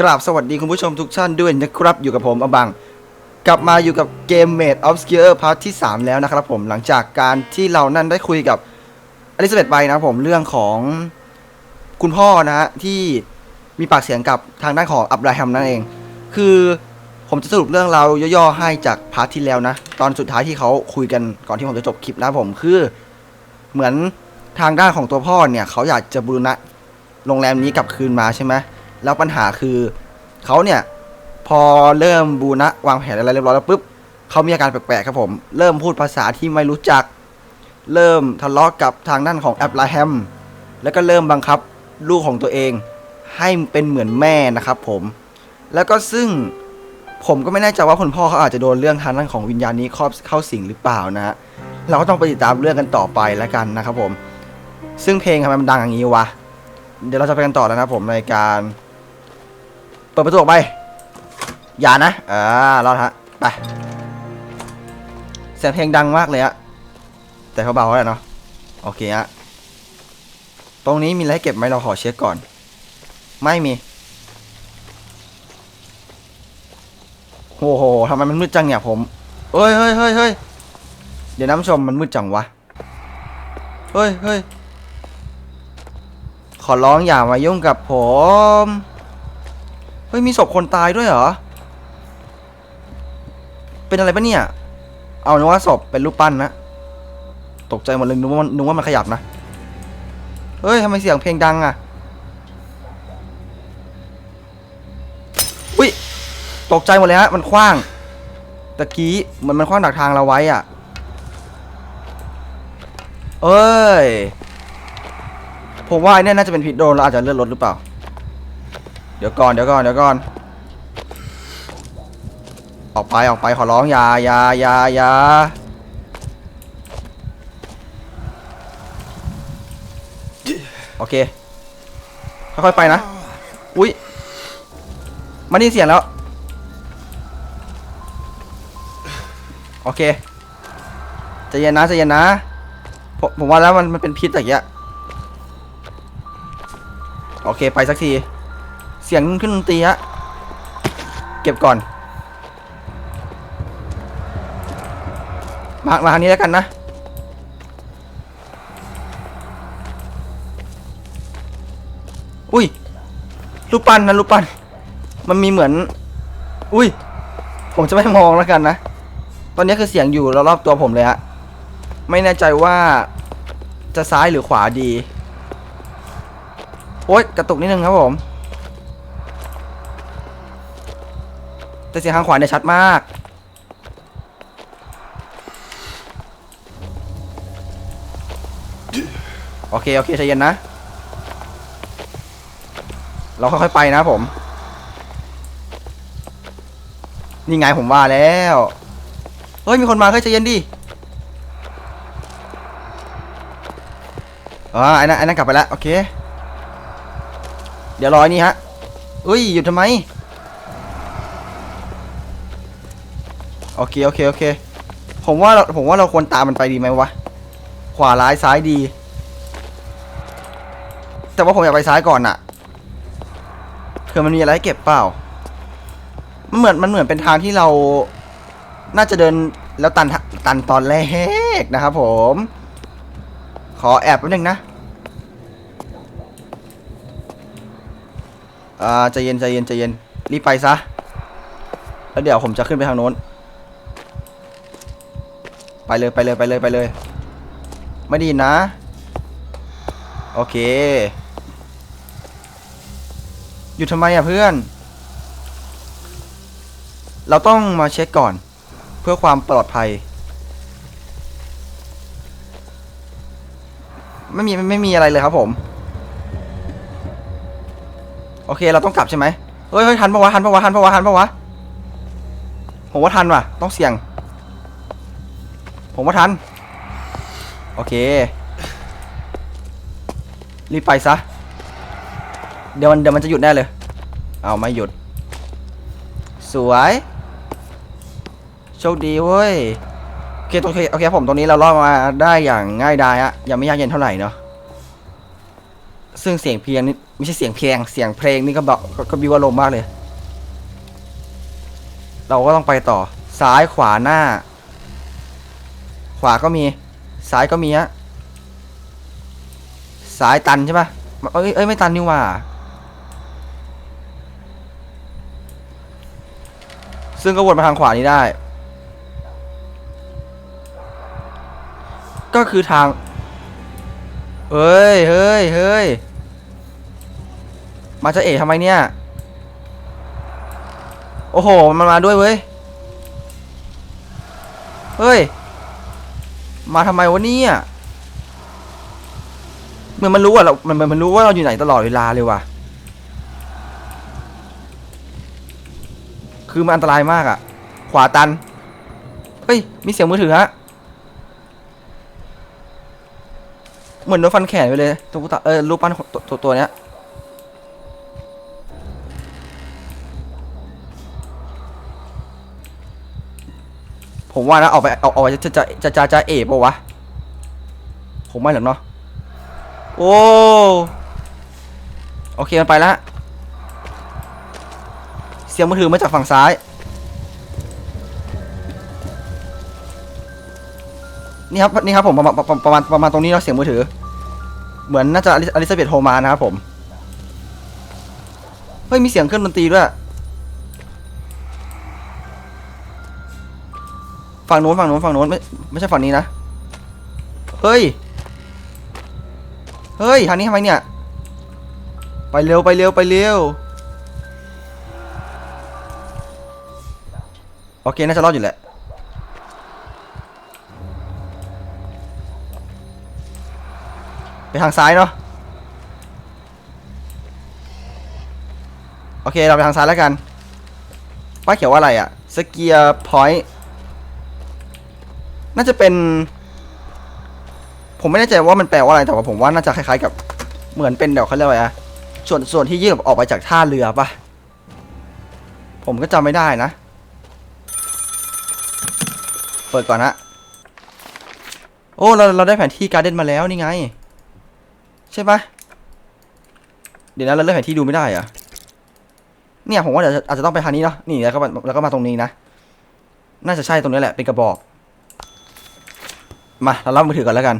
กราบสวัสดีคุณผู้ชมทุกท่านด้วยนะครับ อยู่กับผมอบัง กลับมาอยู่กับเกม Made Obscure Part ที่ 3 แล้วนะครับผมหลังจากการที่เรานั่นได้คุยกับอลิซาเบธไปนะผมเรื่องของคุณพ่อนะฮะที่มีปากเสียงกับทางด้านของอับราฮัมนั่นเอง คือผมจะสรุปเรื่องเราวย่อๆให้จากพาร์ทที่แล้วนะ ตอนสุดท้ายที่เขาคุยกันก่อนที่ผมจะจบคลิปนะผมคือเหมือนทางด้านของตัวพ่อเนี่ยเขาอยากจะบูรณะโรงแรมนี้กลับคืนมาใช่ไหม แล้วปัญหาคือเขาเนี่ยพอเริ่มบูรณะวางแผนอะไรเรียบร้อยแล้วปุ๊บเขามีอาการแปลกๆครับผม เริ่มพูดภาษาที่ไม่รู้จัก เริ่มทะเลาะกับทางด้านของแอบราฮัมแล้วก็เริ่มบังคับลูกของตัวเอง ให้เป็นเหมือนแม่นะครับผม แล้วก็ซึ่งผมก็ไม่แน่ใจว่าคุณพ่อเขาอาจจะโดนเรื่องทางด้านของวิญญาณนี้ครอบเข้าสิงหรือเปล่านะฮะเราก็ต้องไปติดตามเรื่องกันต่อไปแล้วกันนะครับผม ซึ่งเพลงทำไมมันดังอย่างนี้วะ เดี๋ยวเราจะไปกันต่อแล้วนะครับผมในการ ปิดประตูออกไป อย่านะ อ่ารอดฮะ ไป เสียงเพลงดังมากเลยอะแต่เขาเบาแล้วเนาะ โอเคฮะ ตรงนี้มีอะไรให้เก็บไหมเราขอเช็คก่อน ไม่มี โอ้โหทำไมมันมืดจังเนี่ยผมเฮ้ยเฮ้ยเฮ้ยเฮ้ยเดี๋ยวน้ำชมมันมืดจังวะ เฮ้ยเฮ้ยขอร้องอย่ามายุ่งกับผม เฮ้ยมีศพคนตายด้วยเหรอ เป็นอะไรปะเนี่ย เอาเนว่าศพเป็นรูปปั้นนะ ตกใจหมดเลยนึกว่ามันนึกว่ามันขยับนะ เฮ้ยทำไมเสียงเพลงดังอะอุ้ย ตกใจหมดเลยฮะ มันคว้าง ตะกี้เหมือนมันคว้างดักทางเราไว้อะเอ้ย ผมว่าไอ้เนี่ยน่าจะเป็นพิษโดนเราอาจจะเลื่อนรถหรือเปล่า เดี๋ยวก่อนเดี๋ยวก่อนเดี๋ยวก่อน ออกไปออกไปขอร้องอย่าอย่าอย่าอย่าโอเค ค่อยๆไปนะ อุ้ยมาได้ยินเสียงแล้ว โอเคใจเย็นนะใจเย็นนะ ผมผมว่าแล้วมันมันเป็นพิษอะไรเงี้ย โอเคไปสักที เสียงขึ้นดนตรีฮะ เก็บก่อน มา มาทางนี้แล้วกันนะ อุ้ยรูปปั้นนะรูปปั้น มันมีเหมือน อุ้ย ผมจะไม่มองแล้วกันนะ ตอนนี้คือเสียงอยู่รอบๆตัวผมเลยฮะ ไม่แน่ใจว่าจะซ้ายหรือขวาดี โอ๊ยกระตุกนิดนึงครับผม แต่เสียงทางขวาเนี่ยชัดมาก โอเค โอเคใจเย็นนะ เราค่อยๆไปนะผม นี่ไงผมว่าแล้ว เฮ้ย มีคนมาเฮ้ยใจเย็นดิอ๋อไอ้นั่นไอ้นั่นกลับไปแล้ว โอเค เดี๋ยวรอไอ้นี่ฮะเอ้ย หยุดทำไม โอเคโอเคโอเค ผมว่าเราผมว่าเราควรตามมันไปดีไหมวะ ขวาร้ายซ้ายดี แต่ว่าผมอยากไปซ้ายก่อนอะเผื่อมันมีอะไรให้เก็บเปล่า มันเหมือนมันเหมือนเป็นทางที่เรา น่าจะเดินแล้วตันตันตอนแรกนะครับผม ขอแอบแป๊บนึงนะอ่าใจเย็นใจเย็นใจเย็นรีบไปซะ แล้วเดี๋ยวผมจะขึ้นไปทางโน้น ไปเลยไปเลยไปเลยไปเลย ไม่ไดีนะ โอเค อยู่ทำไมอะเพื่อน เราต้องมาเช็คก่อน เพื่อความปลอดภัย ไม่มีไม่ไม่มีอะไรเลยครับผม โอเคเราต้องกลับใช่ไหมเฮ้ยเฮ้ยทันปะวะทันปะวะทันปะวะทันปะวะผมว่าทันว่ะ ต้องเสี่ยง ผมว่าทัน โอเค รีบไปซะ เดี๋ยวมันเดี๋ยวมันจะหยุดแน่เลย เอาไม่หยุด สวย โชคดีเว้ย โอเคโอเคโอเคผมตรงนี้เรารอมาได้อย่างง่ายดายอะยังไม่ยากเย็นเท่าไหร่เนาะ ซึ่งเสียงเพียงนิดไม่ใช่เสียงเพลงเสียงเพลงนี่ก็บอกก็ก็บิวอารมณ์มากเลย เราก็ต้องไปต่อซ้ายขวาหน้า ขวาก็มี ซ้ายก็มีฮะซ้ายตันใช่ปะเอ้ยเอ้ยไม่ตันนี่ว่า ซึ่งก็วนมาทางขวานี้ได้ ก็คือทาง เฮ้ยเฮ้ยเฮ้ยมาจะเอ๋ทำไมเนี่ย โอ้โห มันมาด้วยเว้ย เฮ้ย มาทำไมวะเนี่ยเหมือนมันรู้อะเรามันมันมันรู้ว่าเราอยู่ไหนตลอดเวลาเลยว่ะ คือมันอันตรายมากอะขวาตัน เฮ้ย มีเสียงมือถือฮะ เหมือนโดนฟันแขนไปเลยตุ๊กตาเออรูปปั้นตัวตัวเนี้ย ผมว่านะเอาไปเอาเอาไปจะจะจะจะจะเอ๋ปะวะผมไม่หรอกเนาะโอ้โอเคมันไปแล้วเสียงมือถือมาจากฝั่งซ้าย นี่ครับนี่ครับผมประมาณประมาณประมาณตรงนี้เนาะเสียงมือถือ เหมือนน่าจะอลิอลิซาเบธโทรมานะครับผมเฮ้ยมีเสียงเครื่องดนตรีด้วย ฝั่งโน้นฝั่งโน้นฝั่งโน้นไม่ไม่ใช่ฝั่งนี้นะ เฮ้ย เฮ้ยทางนี้ทำไมเนี่ย ไปเร็วไปเร็วไปเร็ว โอเคน่าจะรอดอยู่แหละ ไปทางซ้ายเนาะ โอเคเราไปทางซ้ายแล้วกัน ป้ายเขียวว่าอะไรอะสเกียร์พอยต์ น่าจะเป็น ผมไม่แน่ใจว่ามันแปลว่าอะไรแต่ว่าผมว่าน่าจะคล้ายๆกับเหมือนเป็นเดี๋ยวเขาเรียกว่าอะไรอะส่วนส่วนที่ยื่นออกไปจากท่าเรือปะผมก็จำไม่ได้นะ เปิดก่อนฮะโอ้เราเราได้แผนที่การ์เด้นมาแล้วนี่ไง ใช่ปะเดี๋ยวนะเราเลือกแผนที่ดูไม่ได้อะเนี่ยผมว่าเดี๋ยวอาจจะต้องไปทางนี้เนาะนี่แล้วก็มาแล้วก็มาตรงนี้นะ น่าจะใช่ตรงนี้แหละเป็นกระบอก มาเรารับมือถือก่อนแล้วกัน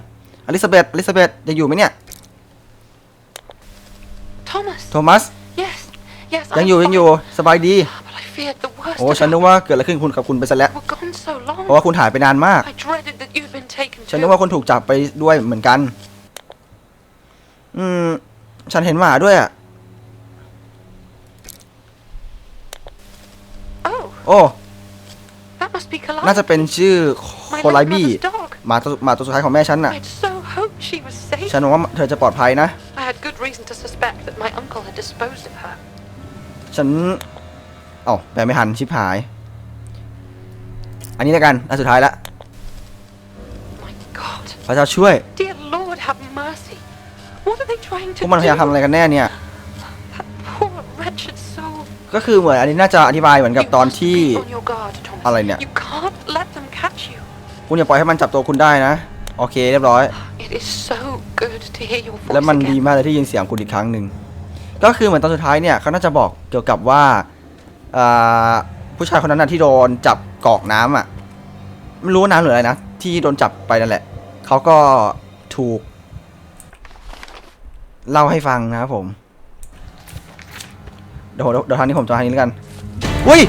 อลิซาเบธอลิซาเบธยังอยู่ไหมเนี่ย Thomas. โทมัส Yes. Yes. ยัง I'm อยู่ยังอยู่ fine. สบายดี But I feared the worst. โอ้ ฉันนึกว่าเกิดอะไรขึ้นคุณกับคุณไปซะแล้ว You were gone so เพราะ long. ว่าคุณหายไปนานมาก I dreaded that you'd been taken ฉันนึก too. ว่าคุณถูกจับไปด้วยเหมือนกัน อืม ฉันเห็นหมาด้วยอะ Oh, โอ้ that must be น่าจะ Calliope. เป็นชื่อ My โคไล late บี้ mother's dog. หมาตัวหมาตัวสุดท้ายของแม่ฉันน่ะ I'd so hoped she was safe. ฉันหวังว่าเธอจะปลอดภัยนะ I had good reason to suspect that my uncle had disposed of her. ฉัน เอ้าแปลไม่ทันชิบหาย อันนี้แล้วกันอันสุดท้ายละ My God. พระเจ้าช่วย Dear Lord, have mercy. What are they trying พ to วกมันพยายามทำ do? อะไรกันแน่เนี่ย That poor wretched soul. ก็คือเหมือนอันนี้น่าจะอธิบายเหมือนกับ You ตอน must ที่ be on your guard, Thomas. อะไรเนี่ย You คุณอย่าปล่อยให้มันจับตัวคุณได้นะ โอเคเรียบร้อย It is so good to hear your voice แล้วมันดี again. มากเลยที่ยินเสียงคุณอีกครั้งหนึ่ง ก็คือเหมือนตอนสุดท้ายเนี่ยเขาน่าจะบอกเกี่ยวกับว่าอ่าผู้ชายคนนั้นนะที่โดนจับกรอกน้ำอะ ไม่รู้ว่าน้ำหรืออะไรนะ ที่โดนจับไปนั่นแหละ เขาก็ถูก เล่าให้ฟังนะครับผม เดี๋ยวเดี๋ยวเดี๋ยวทางนี้ผมจะทางนี้แล้วกันอุ้ย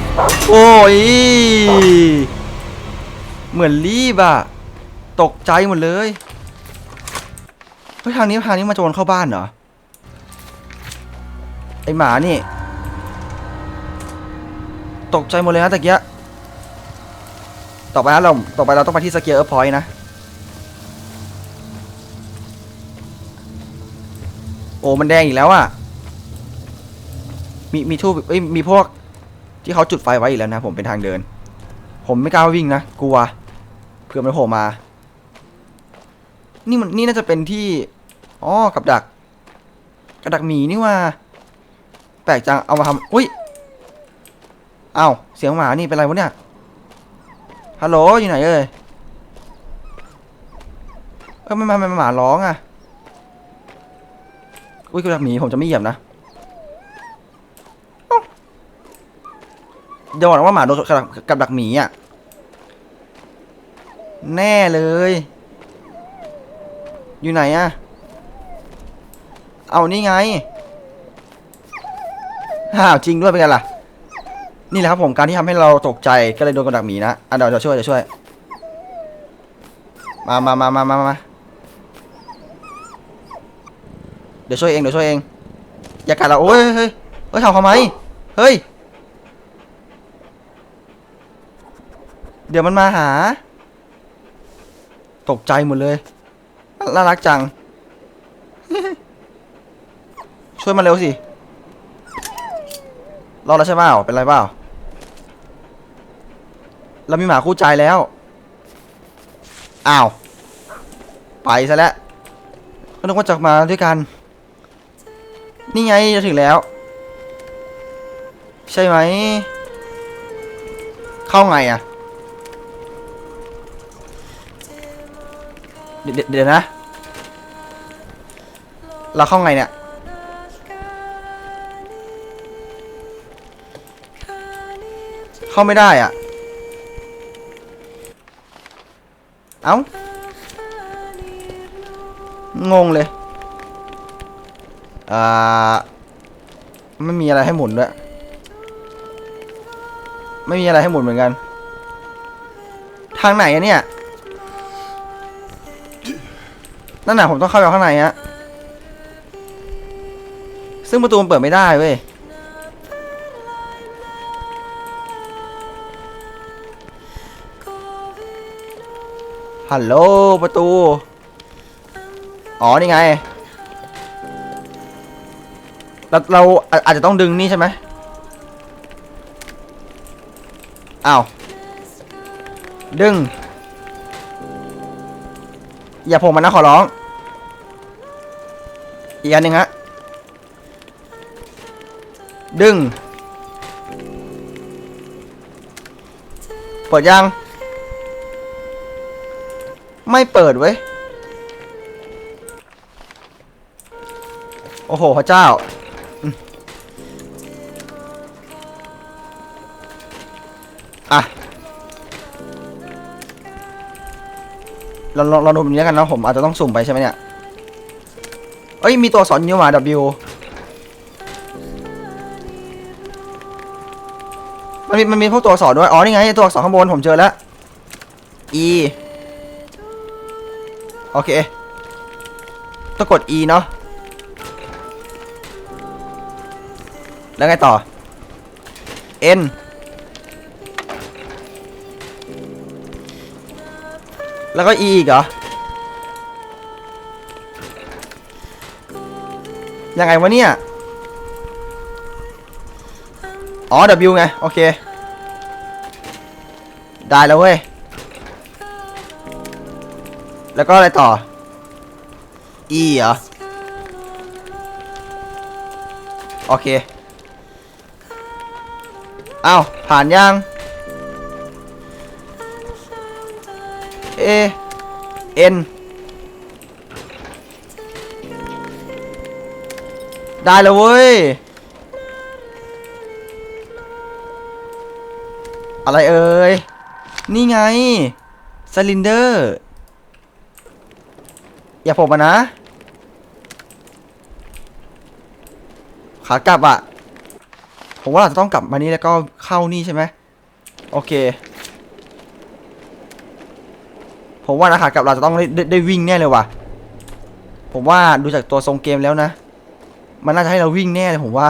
โอ้ย เหมือนรีบอะตกใจหมดเลยเฮ้ยทางนี้ทางนี้มาโจรเข้าบ้านเหรอ ไอหมานี่ ตกใจหมดเลยนะตะเกียต่อไปนะเราต่อไปเราต้องไปที่สเกียร์พอยต์นะ โอ้มันแดงอีกแล้วอะมีมีทูบเอ้ยมีพวกที่เขาจุดไฟไว้อีกแล้วนะ ผมเป็นทางเดิน ผมไม่กล้าวิ่งนะ กลัว เผื่อมันโผล่มา นี่มันนี่น่าจะเป็นที่อ๋อกับดักกับดักหมีนี่ว่า แปลกจังเอามาทำอุ้ยเอ้าเสียงหมานี่เป็นไรวะเนี่ยฮัลโหลอยู่ไหนเอ่ยเอ้ยไม่มาไม่มาหมาร้องอะอุ้ยกับดักหมีผมจะไม่เหยียบนะเอ้าเดี๋ยวบอกนะว่าหมาโดนกับดักกับดักหมีอะ แน่เลย อยู่ไหนอะเอานี่ไงอ้าวจริงด้วยเป็นไงล่ะ นี่แหละครับผมการที่ทำให้เราตกใจก็เลยโดนกับดักหมีนะอะเดี๋ยวเดี๋ยวช่วยเดี๋ยวช่วย มามามามามามาเดี๋ยวช่วยเองเดี๋ยวช่วยเอง อย่ากัดเราโอ้ยเฮ้ยเฮ้ยทำทำไมเฮ้ย เดี๋ยวมันมาหา ตกใจหมดเลย น่ารักจัง ช่วยมันเร็วสิ รอดแล้วใช่เปล่าเป็นไรเปล่า เรามีหมาคู่ใจแล้ว อ้าว ไปซะแล้ว ก็นึกว่าจะมาด้วยกัน นี่ไงจะถึงแล้ว ใช่ไหม เข้าไงอะ เดี๋ยวเดี๋ยวนะ เราเข้าไงเนี่ย เข้าไม่ได้อะ เอ้า งงเลย อ่า ไม่มีอะไรให้หมุนด้วย ไม่มีอะไรให้หมุนเหมือนกัน ทางไหนอะเนี่ย นั่นน่ะผมต้องเข้าไปข้างในฮะ ซึ่งประตูมันเปิดไม่ได้เว้ย ฮัลโหลประตู อ๋อ นี่ไง เราเราอาจจะต้องดึงนี่ใช่ไหมอ้าว ดึง อย่าโผล่มานะขอร้อง อีกอันหนึ่งฮะ ดึง เปิดยัง ไม่เปิดเว้ย โอ้โห พระเจ้าอืมอะเราเราดูแบบนี้กันนะผมอาจจะต้องสุ่มไปใช่ไหมเนี่ย เอ้ยมีตัวสอนอยู่มา W มันมีมันมีพวกตัวสอนด้วย อ๋อ นี่ไง ตัวอักษรข้างบนผมเจอแล้ว E โอเคต้องกด E เนาะแล้วไงต่อ N แล้วก็ E อีกเหรอ ยังไงวะเนี่ย อ๋อ W ไง โอเค ได้แล้วเว้ย แล้วก็อะไรต่อ E เหรอ โอเค อ้าว ผ่านยัง A N ได้แล้วเว้ย อะไรเอ่ย นี่ไงสลินเดอร์ อย่าผมนะ ขากลับอะผมว่าเราจะต้องกลับมานี่แล้วก็เข้านี่ใช่ไหมโอเค ผมว่านะขากลับเราจะต้องได้ได้ได้วิ่งแน่เลยว่ะ ผมว่าดูจากตัวทรงเกมแล้วนะ มันน่าจะให้เราวิ่งแน่เลยผมว่า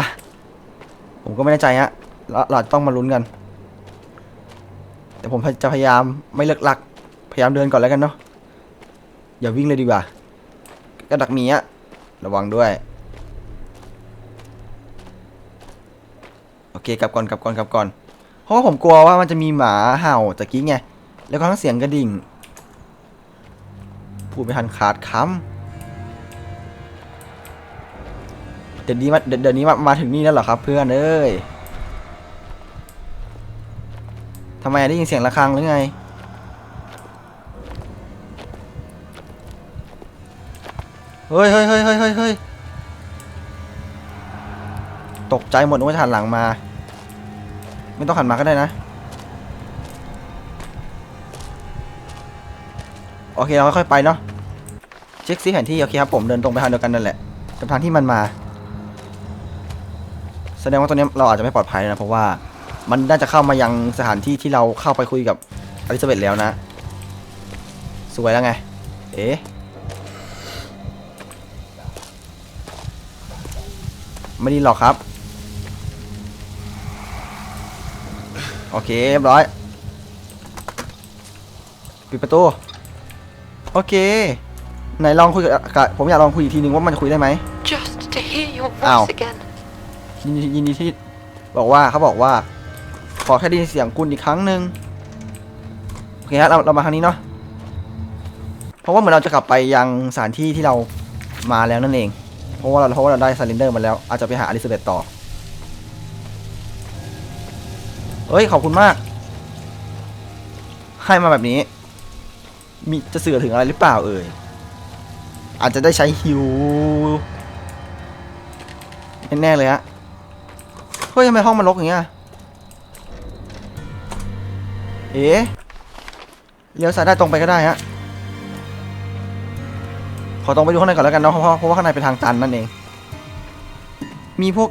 ผมก็ไม่แน่ใจฮะเราเราต้องมาลุ้นกัน แต่ผมจะพยายามไม่เลิกหลัก พยายามเดินก่อนแล้วกันเนาะ อย่าวิ่งเลยดีกว่า กระดักมีอะระวังด้วย โอเคกลับก่อนกลับก่อนกลับก่อน เพราะว่าผมกลัวว่ามันจะมีหมาเห่าตะกี้ไง แล้วก็ทั้งเสียงกระดิ่ง พูดไม่ทันขาดคำ ดี๋ยวนี้มาเดี๋ยวนี้มามาถึงนี่แล้วเหรอครับ เพื่อนเอ้ยทำไมได้ยินเสียงะระฆังหรือไง เฮ้ยเฮ้ยเฮ้ยเฮ้ยเฮ้ยเฮ้ยตกใจหมดนึกว่าจะหันหลังมา ไม่ต้องหันมาก็ได้นะ โอเค เราค่อยๆไปเนาะ เช็คซิแผนที่ โอเคครับผมเดินตรงไปทางเดียวกันนั่นแหละกับทางที่มันมา แสดงว่าตรงนี้เราอาจจะไม่ปลอดภัยนะเพราะว่ามันน่าจะเข้ามายังสถานที่ที่เราเข้าไปคุยกับอลิซาเบธแล้วนะ สวยแล้วไง เอ๊ะไม่ดีหรอกครับ โอเคเรียบร้อยปิดประตู โอเค ไหนลองคุยกับกับผมอยากลองคุยอีกทีนึงว่ามันคุยได้ไหม Just to hear your Ow. voice again. ยินดียินดีที่บอกว่าเขาบอกว่า ขอแค่ได้ยินเสียงคุณอีกครั้งหนึ่งโอเคฮะเราเรามาทางนี้เนาะเพราะว่าเหมือนเราจะกลับไปยังสถานที่ที่เรามาแล้วนั่นเอง เพราะว่าเราเพราะว่าเราได้ซาลินเดอร์มาแล้ว อาจจะไปหาอลิซาเบธต่อเฮ้ยขอบคุณมาก ให้มาแบบนี้ มีจะสื่อถึงอะไรหรือเปล่าเอ่ยอาจจะได้ใช้ฮิวแน่ๆเลยฮะ เฮ้ยทำไมห้องมันรกอย่างเงี้ย เอ๊ะเลี้ยวซ้ายได้ตรงไปก็ได้ฮะ ขอตรงไปดูข้างในก่อนแล้วกันเนาะเพราะเพราะว่าข้างในเป็นทางตันนั่นเอง มีพวก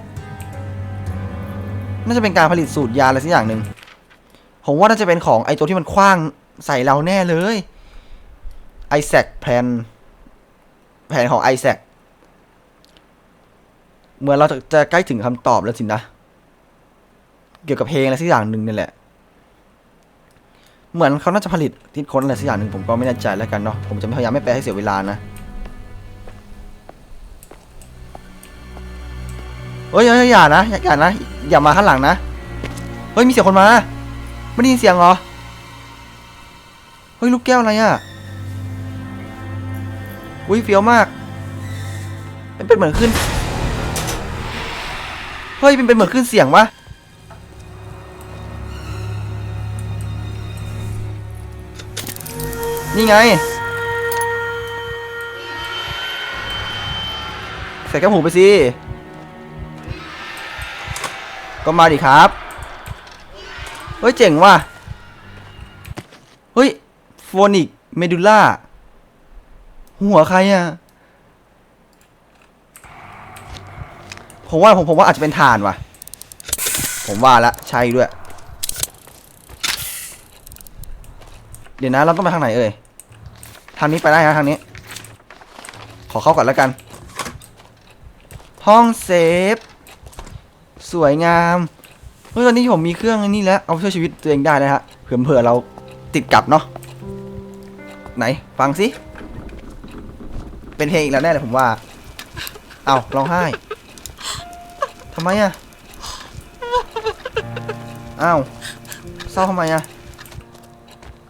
น่าจะเป็นการผลิตสูตรยาอะไรสักอย่างหนึ่ง ผมว่าน่าจะเป็นของไอตัวที่มันคว้างใส่เราแน่เลยไอแซคแผนแผนของไอแซคเหมือนเราจะจะใกล้ถึงคำตอบแล้วสินะ เกี่ยวกับเพลงอะไรสักอย่างหนึ่งนี่แหละ เหมือนเขาน่าจะผลิตคิดค้นอะไรสักอย่างหนึ่งผมก็ไม่แน่ใจแล้วกันเนาะผมจะพยายามไม่แปลให้เสียเวลานะเฮ้ยเฮ้ยอย่านะอย่าอย่านะอย่ามาข้างหลังนะเฮ้ยมีเสียงคนมาไม่ได้ยินเสียงเหรอเฮ้ยลูกแก้วอะไรอะอุ้ยเฟี้ยวมากมันเป็นเหมือนขึ้น เฮ้ยเป็นเป็นเหมือนขึ้นเสียงวะ นี่ไงใส่แก้วหูไปสิ ก็มาดิครับ เฮ้ย เจ๋งว่ะ เฮ้ยโฟนิกเมดูล่า หัวใครอะ ผมว่าผมผมว่าอาจจะเป็นฐานว่ะ ผมว่าละใช่ด้วย เดี๋ยวนะ เราต้องไปทางไหนเอ่ย ทางนี้ไปได้นะทางนี้ ขอเข้าก่อนแล้วกัน ห้องเซฟ สวยงาม เฮ้ยตอนนี้ผมมีเครื่องนนี้แล้ว เอาช่วยชีวิตตัวเองได้นะฮะ เผื่อเผื่อเราติดกับเนาะ ไหน ฟังสิ เป็นเพลงอีกแล้วแน่เลยผมว่า เอาร้องไห้ ทำไมอะอ้าว เศร้าทำไมอะ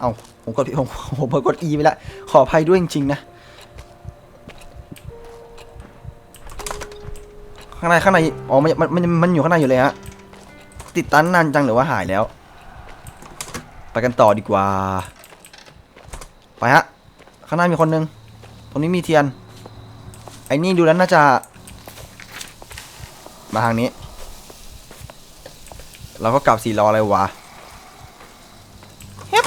เอา ผมกดผมผมกด E ไปแล้วขออภัยด้วยจริงๆนะ ข้างในข้างใน อ๋อ มันมันมันอยู่ข้างในอยู่เลยฮะ ติดตันนานจังหรือว่าหายแล้ว ไปกันต่อดีกว่า ไปฮะ ข้างหน้ามีคนนึง ตรงนี้มีเทียน ไอ้นี่ดูแล้วน่าจะ มาทางนี้ เราก็กลับสี่รออะไรวะเฮ้ย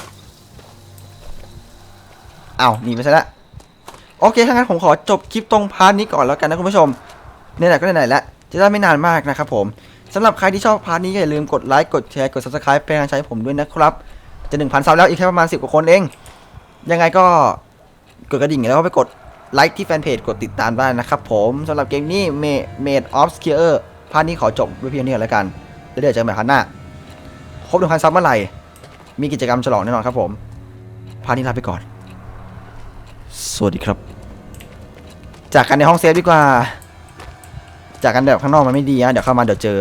อ้าวหนีไปซะล้วโอเคถ้างั้นผมขอจบคลิปตรงพาร์ทนี้ก่อนแล้วกันนะคุณผู้ชมเนี่ยไหนๆก็ไหนๆแล้วจะได้ไม่นานมากนะครับผมสำหรับใครที่ชอบพาร์ทนี้ก็อย่าลืมกดไลค์กดแชร์กด subscribe เป็นกำลังใจให้ผมด้วยนะครับจะหนึ่งพันซับแล้วอีกแค่ประมาณ10กว่าคนเอง ยังไงก็กดกระดิ่งแล้วก็ไปกดไลค์ที่แฟนเพจกดติดตามได้นะครับผมสำหรับเกมนี้ Made of Skier พาร์ทนี้ขอจบไว้เพียงเท่านี้ก่อนแล้วกันแล้วเดี๋ยวเจอกันใหม่ครั้งหน้าครบหนึ่งพันซับเมื่อไหร่มีกิจกรรมฉลองแน่นอนครับผม พาร์ทนี้ลาไปก่อน วัสดีครับ จากกันในห้องเซฟดีกว่า จากกันแบบข้างนอกมันไม่ดีนะเดี๋ยวเข้ามาเดี๋ยวเจอ